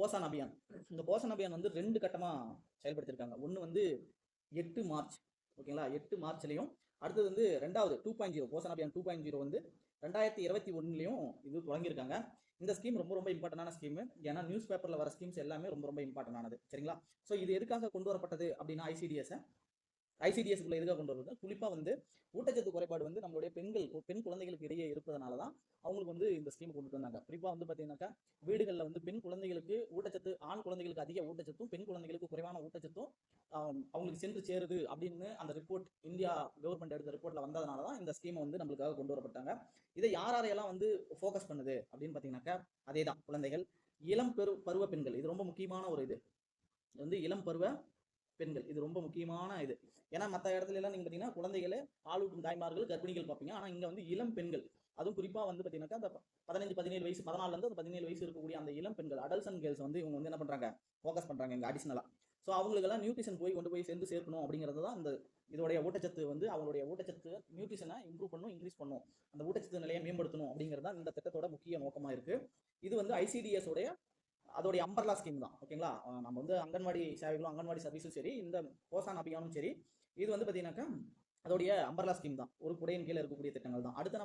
Boson Abhiyan இந்த boson Abhiyan வந்து ரெண்டு கட்டமாக செயல்படுத்தியிருக்காங்க ஒன்று வந்து எட்டு மார்ச். ஓகேங்களா? எட்டு மார்ச்லேயும் அடுத்தது வந்து ரெண்டாவது two point zero Poshan Abhiyan two point zero வந்து ரெண்டாயிரத்தி இருபத்தி ஒன்றுலையும் இது தொடங்கியிருக்காங்க. இந்த ஸ்கீம் ரொம்ப ரொம்ப இம்பார்ட்டண்டான ஸ்கீம் ஏன்னா நியூஸ் பேப்பரில் வர ஸ்கீம்ஸ் எல்லாமே ரொம்ப ரொம்ப இம்பார்ட்டண்டானது சரிங்களா? ஸோ இது எதுக்காக கொண்டு வரப்பட்டது அப்படின்னா ஐசிடிஎஸை ஐசிடிஎஸ்க்குள்ள எதுக்காக கொண்டு வருவது குறிப்பாக வந்து ஊட்டச்சத்து குறைபாடு வந்து நம்மளுடைய பெண்கள் பெண் குழந்தைகளுக்கு இடையே இருப்பதனால தான் அவங்களுக்கு வந்து இந்த ஸ்கீம் கொண்டு வந்தாங்க. குறிப்பாக வந்து பார்த்தீங்கன்னாக்கா வீடுகளில் வந்து பெண் குழந்தைகளுக்கு ஊட்டச்சத்து ஆண் குழந்தைகளுக்கு அதிக ஊட்டச்சத்தும் பெண் குழந்தைகளுக்கு குறைவான ஊட்டச்சத்தும் அவங்களுக்கு சென்று சேருது அப்படின்னு அந்த ரிப்போர்ட் இந்தியா கவர்மெண்ட் எடுத்த ரிப்போர்ட்டில் வந்ததுனால தான் இந்த ஸ்கீமை வந்து நம்மளுக்காக கொண்டு வரப்பட்டாங்க. இதை யார் யாரையெல்லாம் வந்து ஃபோக்கஸ் பண்ணுது அப்படின்னு பார்த்தீங்கன்னாக்கா அதே தான் குழந்தைகள். இளம் பெரு பருவ பெண்கள் இது ரொம்ப முக்கியமான ஒரு இது வந்து இளம் பருவ பெண்கள். இது ரொம்ப முக்கியமான இது. ஏன்னா மற்ற இடத்துல எல்லாம் நீங்க பார்த்தீங்கன்னா குழந்தைகளை பாலூட்டும் தாய்மார்கள் கர்ப்பிணிகள் பார்ப்பீங்க. ஆனால் இங்கே வந்து இளம் பெண்கள். அதுவும் குறிப்பாக வந்து பார்த்தீங்கன்னாக்கா அந்த பதினஞ்சு பதினேழு வயசு பதினாலுல இருந்து அந்த பதினேழு வயசு இருக்கக்கூடிய அந்த இளம் பெண்கள் அடல்ஸ் அண்ட் கேர்ள்ஸ் வந்து இவங்க வந்து என்ன பண்றாங்க? ஃபோக்கஸ் பண்றாங்க இங்க அடிஷனலா ஸோ அவங்களுக்கெல்லாம் நியூட்ரிஷன் போய் கொண்டு போய் சேர்ந்து சேர்க்கணும் அப்படிங்கிறது தான் அந்த இதோடைய ஊட்டச்சத்து வந்து அவங்களுடைய ஊட்டச்சத்து நியூட்ரிஷனை இம்ப்ரூவ் பண்ணும் இன்க்ரீஸ் பண்ணும். அந்த ஊட்டச்சத்து நிலையை மேம்படுத்தணும் அப்படிங்கிறது தான் இந்த திட்டத்தோட முக்கிய நோக்கமாக இருக்கு. இது வந்து ஐசிடிஎஸ் உடைய அதோடைய அம்பர்லா ஸ்கீம் தான். ஓகேங்களா நம்ம வந்து அங்கன்வாடி சேவைகளும் அங்கன்வாடி சர்வீஸும் சரி இந்த போசான் அபியானும் சரி இது வந்து பார்த்தீங்கன்னாக்கா அதோடைய அம்பர்லா ஸ்கீம் தான். ஒரு குடையின் கீழே இருக்கக்கூடிய திட்டங்கள் தான். அடுத்து நம்ம